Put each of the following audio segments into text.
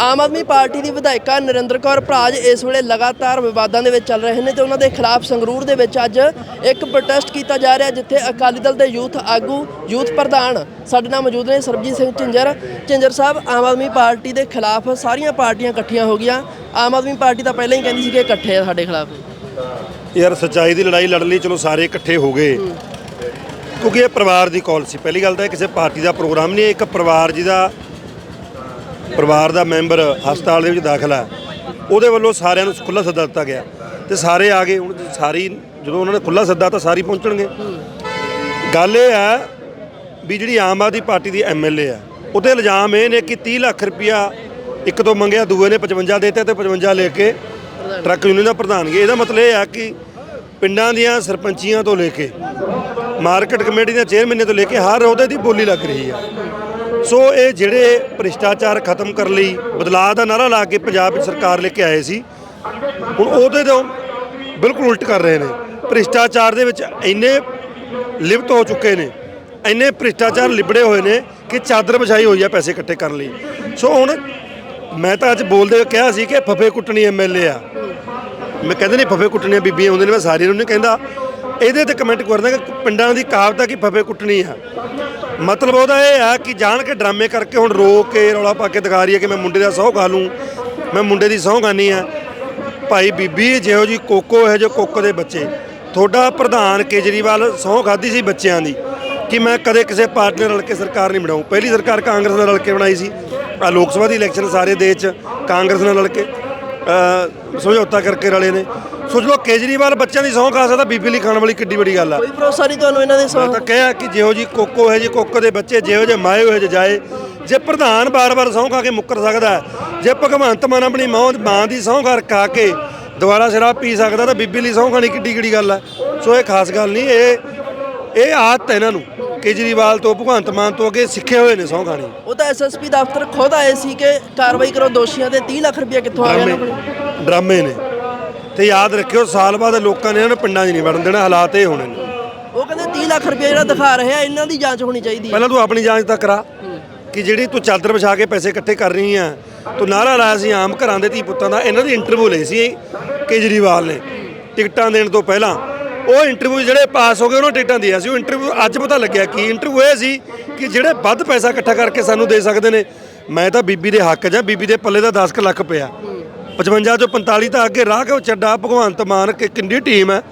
ਆਮ Aadmi party ਦੀ ਵਿਧਾਇਕਾ ਨਰਿੰਦਰ ਕੌਰ ਭਰਾਜ ਇਸ ਵੇਲੇ ਲਗਾਤਾਰ ਵਿਵਾਦਾਂ ਦੇ ਵਿੱਚ ਚੱਲ ਰਹੇ ਨੇ ਤੇ ਉਹਨਾਂ ਦੇ ਖਿਲਾਫ ਸੰਗਰੂਰ ਦੇ ਵਿੱਚ ਅੱਜ ਇੱਕ ਪ੍ਰੋਟੈਸਟ ਕੀਤਾ ਜਾ ਰਿਹਾ ਜਿੱਥੇ ਅਕਾਲੀ ਦਲ ਦੇ ਯੂਥ ਆਗੂ ਯੂਥ ਪ੍ਰਧਾਨ ਸਾਡੇ ਨਾਲ ਮੌਜੂਦ ਨੇ ਸਰਬਜੀਤ ਸਿੰਘ ਝਿੰਜਰ। ਝਿੰਜਰ ਸਾਹਿਬ ਆਮ ਆਦਮੀ ਪਾਰਟੀ ਦੇ ਖਿਲਾਫ ਸਾਰੀਆਂ ਪਾਰਟੀਆਂ ਇਕੱਠੀਆਂ ਹੋ ਗਈਆਂ। ਆਮ ਆਦਮੀ ਪਾਰਟੀ ਤਾਂ ਪਹਿਲਾਂ ਹੀ ਕਹਿੰਦੀ ਸੀ ਕਿ ਇਕੱਠੇ ਆ ਸਾਡੇ ਖਿਲਾਫ। ਯਾਰ ਸੱਚਾਈ ਦੀ ਲੜਾਈ ਲੜਨ ਲਈ ਚਲੋ ਸਾਰੇ ਇਕੱਠੇ ਹੋ ਗਏ। ਕਿਉਂਕਿ ਇਹ ਪਰਿਵਾਰ ਦੀ ਕਾਲ ਸੀ। ਪਹਿਲੀ ਗੱਲ ਤਾਂ ਇਹ ਕਿਸੇ ਪਾਰਟੀ ਦਾ ਪ੍ਰੋਗਰਾਮ ਨਹੀਂ ਇੱਕ ਪਰਿਵਾਰ ਜਿਹਦਾ ਪਰਿਵਾਰ ਦਾ ਮੈਂਬਰ ਹਸਪਤਾਲ ਦੇ ਵਿੱਚ ਦਾਖਲ ਹੈ। ਉਹਦੇ ਵੱਲੋਂ ਸਾਰਿਆਂ ਨੂੰ ਖੁੱਲਾ ਸੱਦਾ ਦਿੱਤਾ ਗਿਆ। ਤੇ ਸਾਰੇ ਆ ਗਏ, ਹੁਣ ਸਾਰੀ ਜਦੋਂ ਉਹਨਾਂ ਨੇ ਖੁੱਲਾ ਸੱਦਾ ਤਾਂ ਸਾਰੀ ਪਹੁੰਚਣਗੇ। ਗੱਲ ਇਹ ਹੈ ਵੀ ਜਿਹੜੀ ਆਮ ਆਦਮੀ ਪਾਰਟੀ ਦੀ ਐਮਐਲਏ ਆ ਉਹਦੇ ਇਲਜ਼ਾਮ ਇਹ ਨੇ ਕਿ 30 ਲੱਖ ਰੁਪਇਆ ਇੱਕ ਤੋਂ ਮੰਗਿਆ, ਦੂਏ ਨੇ 55 ਦੇਤੇ ਤੇ 55 ਲੈ ਕੇ ਟਰੱਕ ਯੂਨੀਅਨ ਦਾ ਪ੍ਰਧਾਨਗੀ ਇਹਦਾ ਮਤਲਬ ਇਹ ਆ ਕਿ ਪਿੰਡਾਂ ਦੀਆਂ ਸਰਪੰਚੀਆਂ ਤੋਂ ਲੈ ਕੇ ਮਾਰਕੀਟ ਕਮੇਟੀ ਦੀਆਂ ਚੇਅਰਮੈਨਾਂ ਤੋਂ ਲੈ ਕੇ ਹਰ ਉਹਦੇ ਦੀ ਬੋਲੀ ਲੱਗ ਰਹੀ ਆ ਸੋ ਇਹ ਜਿਹੜੇ ਭ੍ਰਿਸ਼ਟਾਚਾਰ ਖਤਮ ਕਰਨ ਲਈ ਬਦਲਾਅ ਦਾ ਨਾਰਾ ਲਾ ਕੇ ਪੰਜਾਬ ਵਿੱਚ ਸਰਕਾਰ ਲੈ ਕੇ ਆਏ ਸੀ, ਹੁਣ ਉਹਦੇ ਤੋਂ ਬਿਲਕੁਲ ਉਲਟ ਕਰ ਰਹੇ ਨੇ। ਭ੍ਰਿਸ਼ਟਾਚਾਰ ਦੇ ਵਿੱਚ ਇੰਨੇ ਲਿਪਤ ਹੋ ਚੁੱਕੇ ਨੇ, ਇੰਨੇ ਭ੍ਰਿਸ਼ਟਾਚਾਰ ਲਿਬੜੇ ਹੋਏ ਨੇ ਕਿ ਚਾਦਰ ਵਿਛਾਈ ਹੋਈ ਆ ਪੈਸੇ ਇਕੱਠੇ ਕਰਨ ਲਈ। ਸੋ ਹੁਣ ਮੈਂ ਤਾਂ ਅੱਜ ਬੋਲਦੇ ਹੋਏ ਕਿਹਾ ਸੀ ਕਿ ਫਫੇ ਕੁੱਟਣੀ ਐਮਐਲਏ ਆ। ਮੈਂ ਕਹਿੰਦੇ ਨੇ ਫਫੇ ਕੁੱਟਣੀਆਂ ਬੀਬੀਆਂ ਹੁੰਦੇ ਨੇ, ਮੈਂ ਸਾਰਿਆਂ ਨੂੰ ਨਹੀਂ ਕਹਿੰਦਾ। ਇਹਦੇ ਤੇ ਕਮੈਂਟ ਕਰਦਾ ਕਿ ਪਿੰਡਾਂ ਦੀ ਕਹਾਵਤ ਆ ਕਿ ਫਫੇ ਕੁੱਟਣੀ ਆ। ਮਤਲਬ ਉਹਦਾ ਇਹ ਆ ਕਿ ਜਾਣ ਕੇ ਡਰਾਮੇ ਕਰਕੇ ਹੁਣ ਰੋ ਕੇ ਰੌਲਾ ਪਾ ਕੇ ਦਿਖਾ ਰਹੀ ਹੈ ਕਿ ਮੈਂ ਮੁੰਡੇ ਦਾ ਸਹੁੰ ਖਾ ਲੂੰ, ਮੈਂ ਮੁੰਡੇ ਦੀ ਸਹੁੰ ਖਾਨੀ ਆ ਭਾਈ ਬੀਬੀ, ਜਿਹੋ ਜੀ ਕੋਕੋ ਹੈ ਜੋ ਕੋਕੋ ਦੇ ਬੱਚੇ। ਤੁਹਾਡਾ ਪ੍ਰਧਾਨ ਕੇਜਰੀਵਾਲ ਸਹੁੰ ਖਾਦੀ ਸੀ ਬੱਚਿਆਂ ਦੀ। ਕਿ ਮੈਂ ਕਦੇ ਕਿਸੇ ਪਾਰਟੀ ਨਾਲ ਰਲ ਕੇ ਸਰਕਾਰ ਨਹੀਂ ਬਣਾਉ। ਪਹਿਲੀ ਸਰਕਾਰ ਕਾਂਗਰਸ ਨਾਲ ਰਲ ਕੇ ਬਣਾਈ ਸੀ। ਆ ਲੋਕ ਸਭਾ ਦੀ ਇਲੈਕਸ਼ਨ ਸਾਰੇ ਦੇਸ਼ 'ਚ ਕਾਂਗਰਸ ਨਾਲ ਰਲ ਕੇ ਸਮਝੌਤਾ ਕਰਕੇ ਰਲੇ ਨੇ। ਸੋਚ ਲਓ ਕੇਜਰੀਵਾਲ ਬੱਚਿਆਂ ਦੀ ਸਹੁੰ ਖਾ ਸਕਦਾ ਬੀਬੀ ਲਈ ਖਾਣ ਵਾਲੀ ਕਿੱਡੀ ਵੱਡੀ ਗੱਲ ਆ। ਕੋਈ ਭਰੋਸਾ ਨਹੀਂ ਤੁਹਾਨੂੰ ਇਹਨਾਂ ਦੇ ਸਵਾਲ ਤਾਂ ਕਿਹਾ ਕਿ ਜਿਹੋ ਜੀ ਕੋਕੋ ਹੈ ਜੀ ਕੋਕੋ ਦੇ ਬੱਚੇ ਜਿਹੋ ਜਿਹੇ ਮਾਏ ਹੋਏ ਜੇ ਜਾਏ ਜੇ ਪ੍ਰਧਾਨ ਬਾਰ-ਬਾਰ ਸਹੁੰ ਖਾ ਕੇ ਮੁੱਕਰ ਸਕਦਾ ਜੇ ਭਗਵੰਤ ਮਾਨ ਆਪਣੀ ਮਾਂ ਮਾਂ ਦੀ ਸਹੁੰ ਖਾ ਖਾ ਕੇ ਦੁਬਾਰਾ ਸ਼ਰਾਬ ਪੀ ਸਕਦਾ ਤਾਂ ਬੀਬੀ ਲਈ ਸਹੁੰ ਖਾਣੀ ਕਿੱਡੀ ਕਿੱਡੀ ਗੱਲ ਹੈ ਸੋ ਇਹ ਖਾਸ ਗੱਲ ਨਹੀਂ ਇਹ ਇਹ ਆਦਤ ਹੈ ਇਹਨਾਂ ਨੂੰ ਕੇਜਰੀਵਾਲ ਤੋਂ ਭਗਵੰਤ ਮਾਨ ਤੋਂ ਅੱਗੇ ਸਿੱਖੇ ਹੋਏ ਨੇ ਸਹੁੰ ਖਾਣੀ। ਉਹ ਤਾਂ ਐਸਐਸਪੀ ਦਫ਼ਤਰ ਖੁਦ ਆਏ ਸੀ ਕਿ ਕਾਰਵਾਈ ਕਰੋ ਦੋਸ਼ੀਆਂ ਤੇ 30 ਲੱਖ ਰੁਪਏ ਕਿੱਥੋਂ ਆ ਕੋਲ? ਡਰਾਮੇ ਨੇ। ਤੇ ਯਾਦ ਰੱਖਿਓ ਸਾਲ ਬਾਅਦ ਲੋਕਾਂ ਨੇ ਇਹਨਾਂ ਨੂੰ ਪਿੰਡਾਂ 'ਚ ਨਹੀਂ ਵੜਨ ਦੇਣਾ ਹਾਲਾਤ ਇਹ ਹੋਣੇ ਨੇ। ਉਹ ਕਹਿੰਦੇ 30 ਲੱਖ ਰੁਪਏ ਜਿਹੜਾ ਦਿਖਾ ਰਿਹਾ ਇਹਨਾਂ ਦੀ ਜਾਂਚ ਹੋਣੀ ਚਾਹੀਦੀ ਹੈ। ਪਹਿਲਾਂ ਤੂੰ ਆਪਣੀ ਜਾਂਚ ਤਾਂ ਕਰਾ ਕਿ ਜਿਹੜੀ ਤੂੰ ਚਾਦਰ ਵਿਛਾ ਕੇ ਪੈਸੇ ਇਕੱਠੇ ਕਰ ਰਹੀ ਆ ਤੂੰ ਨਾਰਾ ਲਾਇਆ ਸੀ ਆਮ ਘਰਾਂ ਦੇ ਧੀ ਪੁੱਤਾਂ ਦਾ ਇਹਨਾਂ ਦੀ ਇੰਟਰਵਿਊ ਲਈ ਸੀ ਕੇਜਰੀਵਾਲ ਨੇ ਟਿਕਟਾਂ ਦੇਣ ਤੋਂ ਪਹਿਲਾਂ। ਉਹ ਇੰਟਰਵਿਊ ਜਿਹੜੇ ਪਾਸ ਹੋ ਗਏ ਉਹਨਾਂ ਟਿਕਟਾਂ ਦੀਆਂ ਸੀ। ਉਹ ਇੰਟਰਵਿਊ ਅੱਜ ਪਤਾ ਲੱਗਿਆ ਕਿ ਇੰਟਰਵਿਊ ਇਹ ਸੀ ਕਿ ਜਿਹੜੇ ਵੱਧ ਪੈਸਾ ਇਕੱਠਾ ਕਰਕੇ ਸਾਨੂੰ ਦੇ ਸਕਦੇ ਨੇ। ਮੈਂ ਤਾਂ ਬੀਬੀ ਦੇ ਹੱਕ 'ਚ ਆ ਬੀਬੀ ਦੇ ਪੱਲੇ ਦਾ 10 ਕੁ ਲੱਖ ਪਿਆ। 55 ਚੋਂ 45 ਤਾਂ ਅੱਗੇ ਰਾਹ ਕੇ ਚੱਡਾ ਭਗਵੰਤ ਮਾਨ ਕਿ ਕਿੰਨੀ ਟੀਮ ਹੈ?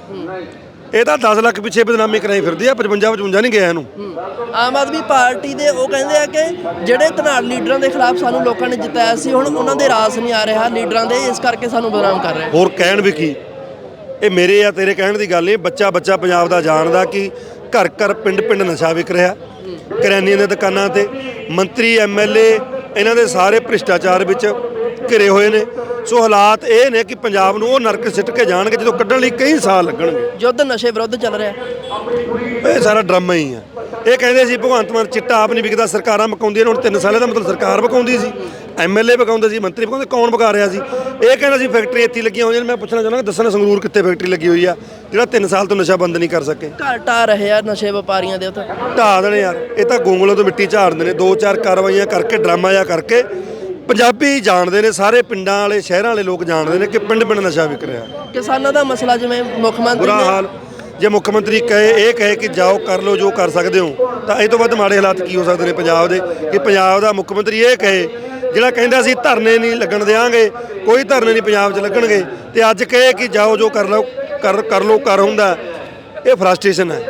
ਇਹ ਤਾਂ 10 ਲੱਖ ਪਿੱਛੇ ਬਦਨਾਮੀ ਕਰਾਈ ਫਿਰਦੀ ਆ 55 55 ਨਹੀਂ ਗਿਆ ਇਹਨੂੰ। ਆਮ ਆਦਮੀ ਪਾਰਟੀ ਦੇ ਉਹ ਕਹਿੰਦੇ ਆ ਕਿ ਜਿਹੜੇ ਧਨਾੜ ਲੀਡਰਾਂ ਦੇ ਖਿਲਾਫ ਸਾਨੂੰ ਲੋਕਾਂ ਨੇ ਜਿਤਾਇਆ ਸੀ ਹੁਣ ਉਹਨਾਂ ਦੇ ਰਾਸ ਨਹੀਂ ਆ ਰਿਹਾ ਲੀਡਰਾਂ ਦੇ ਇਸ ਕਰਕੇ ਸਾਨੂੰ ਬਦਨਾਮ ਕਰ ਰਹੇ ਹੋਰ ਕਹਿਣ ਵੀ ਕੀ? ਇਹ ਮੇਰੇ ਆ ਤੇਰੇ ਕਹਿਣ ਦੀ ਗੱਲ ਨਹੀਂ ਬੱਚਾ ਬੱਚਾ ਪੰਜਾਬ ਦਾ ਜਾਣਦਾ ਕਿ ਘਰ ਘਰ ਪਿੰਡ ਪਿੰਡ ਨਸ਼ਾ ਵਿਕ ਰਿਹਾ। ਕਰਿਆਨੀਆਂ ਦੀਆਂ ਦੁਕਾਨਾਂ ਤੇ ਮੰਤਰੀ ਐਮਐਲਏ ਇਹਨਾਂ ਦੇ ਸਾਰੇ ਭ੍ਰਿਸ਼ਟਾਚਾਰ ਵਿੱਚ ਘਿਰੇ ਹੋਏ ਨੇ। ਸੋ ਹਾਲਾਤ ਇਹ ਨੇ ਕਿ ਪੰਜਾਬ ਨੂੰ ਉਹ ਨਰਕ ਸਿੱਟ ਕੇ ਜਾਣਗੇ ਜਦੋਂ ਕੱਢਣ ਲਈ ਕਈ ਸਾਲ ਲੱਗਣਗੇ। ਯੁੱਧ ਨਸ਼ੇ ਵਿਰੁੱਧ ਚੱਲ ਰਿਹਾ ਇਹ ਸਾਰਾ ਡਰਾਮਾ ਹੀ ਆ ਇਹ ਕਹਿੰਦੇ ਸੀ ਭਗਵੰਤ ਮਾਨ ਚਿੱਟਾ ਆਪ ਨਹੀਂ ਵਿਕਦਾ ਸਰਕਾਰਾਂ ਮਕਾਉਂਦੀਆਂ ਨੇ ਹੁਣ 3 ਸਾਲੇ ਦਾ ਮਤਲਬ ਸਰਕਾਰ ਮਕਾਉਂਦੀ ਸੀ ਐਮਐਲਏ ਮਕਾਉਂਦੇ ਸੀ ਮੰਤਰੀ ਮਕਾਉਂਦੇ ਕੌਣ ਮਕਾ ਰਿਹਾ ਸੀ? ਇਹ ਕਹਿੰਦਾ ਸੀ ਫੈਕਟਰੀ ਇੱਥੇ ਲੱਗੀਆਂ ਹੋਈਆਂ ਨੇ ਮੈਂ ਪੁੱਛਣਾ ਚਾਹੁੰਦਾ ਦੱਸਣਾ ਸੰਗਰੂਰ ਕਿੱਥੇ ਫੈਕਟਰੀ ਲੱਗੀ ਹੋਈ ਆ ਜਿਹੜਾ 3 ਸਾਲ ਤੋਂ ਨਸ਼ਾ ਬੰਦ ਨਹੀਂ ਕਰ ਸਕੇ। ਘਰ ਟਾ ਰਹੇ ਆ ਨਸ਼ੇ ਵਪਾਰੀਆਂ ਦੇ ਉੱਤੇ। ਢਾਹ ਦੇਣੇ ਯਾਰ ਇਹ ਤਾਂ ਗੋਂਗਲੋਂ ਤੋਂ ਮਿੱਟੀ ਝਾੜਦੇ ਨੇ ਦੋ ਚਾਰ ਕਾਰਵਾਈਆਂ ਕਰਕੇ ਡਰਾਮਾ ਜਿਹਾ ਕਰਕੇ ਪੰਜਾਬੀ ਜਾਣਦੇ ਨੇ ਸਾਰੇ ਪਿੰਡਾਂ ਵਾਲੇ ਸ਼ਹਿਰਾਂ ਵਾਲੇ ਲੋਕ ਜਾਣਦੇ ਨੇ ਕਿ ਪਿੰਡ ਪਿੰਡ ਨਸ਼ਾ ਵਿਕ ਰਿਹਾ। ਕਿਸਾਨਾਂ ਦਾ ਮਸਲਾ ਜਿਵੇਂ ਮੁੱਖ ਮੰਤਰੀ ਬੁਰਾ ਨੇ ਹਾਲ ਜੇ ਮੁੱਖ ਮੰਤਰੀ ਕਹੇ ਇਹ ਕਹੇ ਕਿ ਜਾਓ ਕਰ ਲਓ ਜੋ ਕਰ ਸਕਦੇ ਹੋ ਤਾਂ ਇਹ ਤੋਂ ਵੱਧ ਮਾੜੇ ਹਾਲਾਤ ਕੀ ਹੋ ਸਕਦੇ ਨੇ ਪੰਜਾਬ ਦੇ? ਕਿ ਪੰਜਾਬ ਦਾ ਮੁੱਖ ਮੰਤਰੀ ਇਹ ਕਹੇ ਜਿਹੜਾ ਕਹਿੰਦਾ ਸੀ ਧਰਨੇ ਨਹੀਂ ਲੱਗਣ ਦੇਵਾਂਗੇ ਕੋਈ ਧਰਨੇ ਨਹੀਂ ਪੰਜਾਬ 'ਚ ਲੱਗਣਗੇ ਤੇ ਅੱਜ ਕਹੇ ਕਿ ਜਾਓ ਜੋ ਕਰ ਲਓ ਕਰ ਕਰ ਲਓ ਕਰ ਹੁੰਦਾ ਇਹ ਫਰਸਟ੍ਰੇਸ਼ਨ ਹੈ।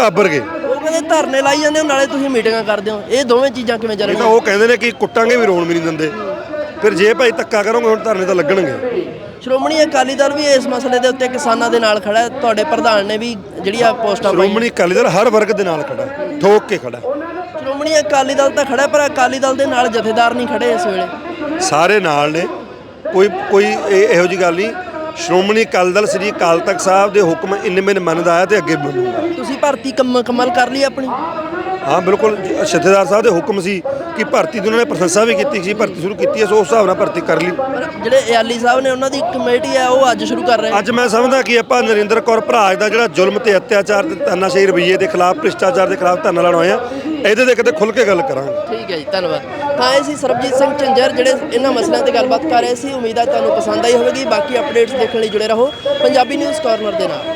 ਘਾਬਰ ਗਏ। ਕਹਿੰਦੇ ਧਰਨੇ ਲਾਈ ਜਾਂਦੇ ਹੋ ਨਾਲੇ ਤੁਸੀਂ ਮੀਟਿੰਗਾਂ ਕਰਦੇ ਹੋ। ਇਹ ਦੋਵੇਂ ਚੀਜ਼ਾਂ ਕਿਵੇਂ ਇਹ ਤਾਂ ਚੱਲਣਗੀਆਂ ਉਹ ਕਹਿੰਦੇ ਨੇ ਕਿ ਕੁੱਟਾਂਗੇ ਵੀ ਰੋਣ ਵੀ ਨਹੀਂ ਦਿੰਦੇ। ਫਿਰ ਜੇ ਭਾਈ ਧੱਕਾ ਕਰੋਗੇ ਹੁਣ ਧਰਨੇ ਤਾਂ ਲੱਗਣਗੇ। ਸ਼੍ਰੋਮਣੀ ਅਕਾਲੀ ਦਲ ਵੀ ਇਸ ਮਸਲੇ ਦੇ ਉੱਤੇ ਕਿਸਾਨਾਂ ਦੇ ਨਾਲ ਖੜਾ ਹੈ। ਤੁਹਾਡੇ ਪ੍ਰਧਾਨ ਨੇ ਵੀ ਜਿਹੜੀ ਆ ਪੋਸਟਾਂ ਪਾਈਆਂ। ਸ਼੍ਰੋਮਣੀ ਅਕਾਲੀ ਦਲ ਹਰ ਵਰਗ ਦੇ ਨਾਲ ਖੜਾ ਹੈ, ਠੋਕ ਕੇ ਖੜਾ ਹੈ। ਸ਼੍ਰੋਮਣੀ ਅਕਾਲੀ ਦਲ ਤਾਂ ਖੜਾ ਹੈ, ਪਰ ਅਕਾਲੀ ਦਲ ਦੇ ਨਾਲ ਜਥੇਦਾਰ ਨਹੀਂ ਖੜੇ ਇਸ ਵੇਲੇ। ਸਾਰੇ ਨਾਲ ਨੇ। ਕੋਈ ਕੋਈ ਇਹ- ਇਹੋ ਜੀ ਗੱਲ ਨਹੀਂ। ਸ਼੍ਰੋਮਣੀ ਅਕਾਲੀ ਦਲ ਸ੍ਰੀ ਅਕਾਲ ਤਖਤ ਸਾਹਿਬ ਦੇ ਹੁਕਮ ਇੰਨੇ ਮੈਨ ਮੰਨਦਾ ਹੈ ਤੇ ਅੱਗੇ ਮੰਨੂਗਾ ਤੁਸੀਂ ਭਰਤੀ ਕੰਮ ਮੁਕੰਮਲ ਕਰ ਲਈ ਆਪਣੀ? ਹਾਂ ਬਿਲਕੁਲ। ਸ਼ਤੇਦਾਰ ਸਾਹਿਬ ਦੇ ਹੁਕਮ ਸੀ ਕਿ ਭਰਤੀ ਦੀ ਉਹਨਾਂ ਨੇ ਪ੍ਰਸ਼ੰਸਾ ਵੀ ਕੀਤੀ ਸੀ ਭਰਤੀ ਸ਼ੁਰੂ ਕੀਤੀ ਹੈ ਸੋ ਉਸ ਹਿਸਾਬ ਨਾਲ ਭਰਤੀ ਕਰ ਲਈ। ਜਿਹੜੇ ਇਆਲੀ ਸਾਹਿਬ ਨੇ ਉਹਨਾਂ ਦੀ ਕਮੇਟੀ ਹੈ ਉਹ ਅੱਜ ਸ਼ੁਰੂ ਕਰ ਰਹੇ ਅੱਜ ਮੈਂ ਸਮਝਦਾ ਕਿ ਆਪਾਂ ਨਰਿੰਦਰ ਕੌਰ ਭਰਾਜ ਦਾ ਜਿਹੜਾ ਜ਼ੁਲਮ ਤੇ ਅਤਿਆਚਾਰ ਤੇ ਤਾਨਾਸ਼ਾਹੀ ਰਵਈਏ ਦੇ ਖਿਲਾਫ ਭ੍ਰਿਸ਼ਟਾਚਾਰ ਦੇ ਖਿਲਾਫ ਧਰਨਾ ਲਾਉਣਾ ਆ ਇਹਦੇ ਤੇ ਕਿਤੇ ਖੁੱਲ ਕੇ ਗੱਲ ਕਰਾਂਗੇ। ਠੀਕ ਹੈ ਜੀ ਧੰਨਵਾਦ। ਤਾਂ ਇਹ ਸੀ ਸਰਬਜੀਤ ਸਿੰਘ ਝੰਜਰ ਜਿਹੜੇ ਇਹਨਾਂ ਮਸਲਿਆਂ ਤੇ ਗੱਲਬਾਤ ਕਰ ਰਹੇ ਸੀ। ਉਮੀਦ ਹੈ ਤੁਹਾਨੂੰ ਪਸੰਦ ਆਈ ਹੋਵੇਗੀ। ਬਾਕੀ ਅਪਡੇਟਸ ਦੇਖਣ ਲਈ ਜੁੜੇ ਰਹੋ। ਪੰਜਾਬੀ ਨਿਊਜ਼ ਕਾਰਨਰ ਦੇ ਨਾਲ।